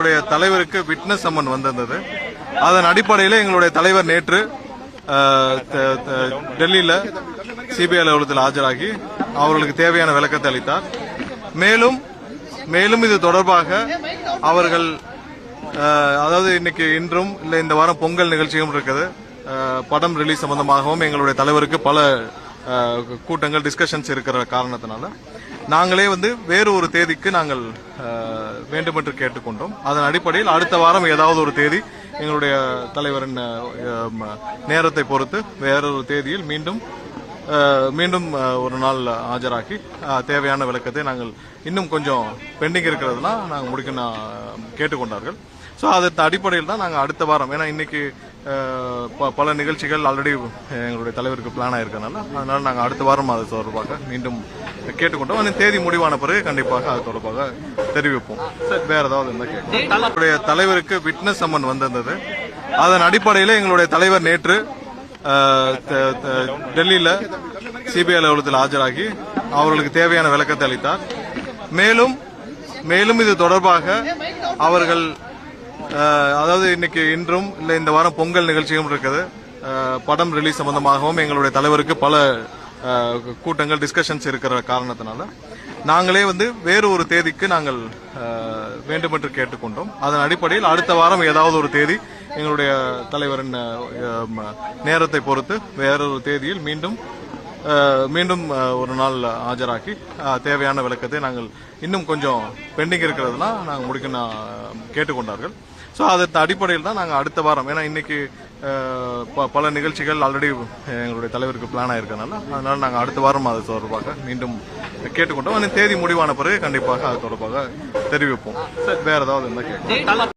எங்களுடைய தலைவருக்கு witness summon வந்திருந்தது. அதன் அடிப்படையில் எங்களுடைய தலைவர் நேற்று டெல்லியில் சிபிஐ அலுவலகத்தில் ஆஜராகி அவர்களுக்கு தேவையான விளக்கத்தை அளித்தார். மேலும் மேலும் இது தொடர்பாக அவர்கள் அதாவது இன்னைக்கு இன்றும் இல்லை இந்த வாரம் பொங்கல் நிகழ்ச்சியும் இருக்குது. படம் ரிலீஸ் சம்பந்தமாகவும் எங்களுடைய தலைவருக்கு பல கூட்டங்கள் டிஸ்கஷன்ஸ் இருக்கிற காரணத்தினால. நாங்களே வந்து வேறு ஒரு தேதிக்கு நாங்கள் வேண்டுமென்று கேட்டுக்கொண்டோம். அதன் அடிப்படையில் அடுத்த வாரம் ஏதாவது ஒரு தேதி எங்களுடைய தலைவரின் நேரத்தை பொறுத்து வேறொரு தேதியில் மீண்டும் மீண்டும் ஒரு நாள் ஆஜராகி தேவையான விளக்கத்தை நாங்கள் இன்னும் கொஞ்சம் பெண்டிங் இருக்கிறதுலாம் நாங்கள் முடிக்க நான் கேட்டுக்கொண்டார்கள். ஸோ அதன் அடிப்படையில் தான் நாங்கள் அடுத்த வாரம் ஏன்னா இன்னைக்கு ப- பல நிகழ்ச்சிகள் ஆல்ரெடி எங்களுடைய தலைவருக்கு பிளான் ஆயிருக்கனால அதனால நாங்கள் அடுத்த வாரம் அது தொடர்பாக மீண்டும் கேட்டுக்கொண்டோம். அந்த தேதி முடிவான பிறகு கண்டிப்பாக அது தொடர்பாக தெரிவிப்போம். சரி, வேற ஏதாவது இருந்தால் கேட்கும் தலைவருக்கு விட்னஸ் சம்மன் வந்திருந்தது. அதன் அடிப்படையில் எங்களுடைய தலைவர் நேற்று டெல்லியில் சிபிஐ அலுவலகத்தில் ஆஜராகி அவர்களுக்கு தேவையான விளக்கத்தை அளித்தார். மேலும் மேலும் இது தொடர்பாக அவர்கள் அதாவது இன்னைக்கு இன்றும் இல்லை இந்த வாரம் பொங்கல் நிகழ்ச்சியும் இருக்குது. படம் ரிலீஸ் சம்பந்தமாகவும் எங்களுடைய தலைவருக்கு பல கூட்டங்கள் டிஸ்கஷன்ஸ் இருக்கிற காரணத்தினால நாங்களே வந்து வேறு ஒரு தேதிக்கு நாங்கள் வேண்டுமென்று கேட்டுக்கொண்டோம். அதன் அடிப்படையில் அடுத்த வாரம் ஏதாவது ஒரு தேதி எங்களுடைய தலைவரின் நேரத்தை பொறுத்து வேறொரு தேதியில் மீண்டும் மீண்டும் ஒரு நாள் ஆஜராக்கி தேவையான விளக்கத்தை நாங்கள் இன்னும் கொஞ்சம் பெண்டிங் இருக்கிறதுலாம் நாங்கள் முடிக்க நான் கேட்டுக்கொண்டார்கள். ஸோ அதன் அடிப்படையில் தான் நாங்கள் அடுத்த வாரம் ஏன்னா இன்னைக்கு ப- பல நிகழ்ச்சிகள் ஆல்ரெடி எங்களுடைய தலைவருக்கு பிளான் ஆயிருக்கனால அதனால நாங்கள் அடுத்த வாரம் அது தொடர்பாக மீண்டும் கேட்டுக்கொண்டோம். அந்த தேதி முடிவான பிறகு கண்டிப்பாக அது தொடர்பாக தெரிவிப்போம். சரி, வேற ஏதாவது இருந்தால் கேட்கும்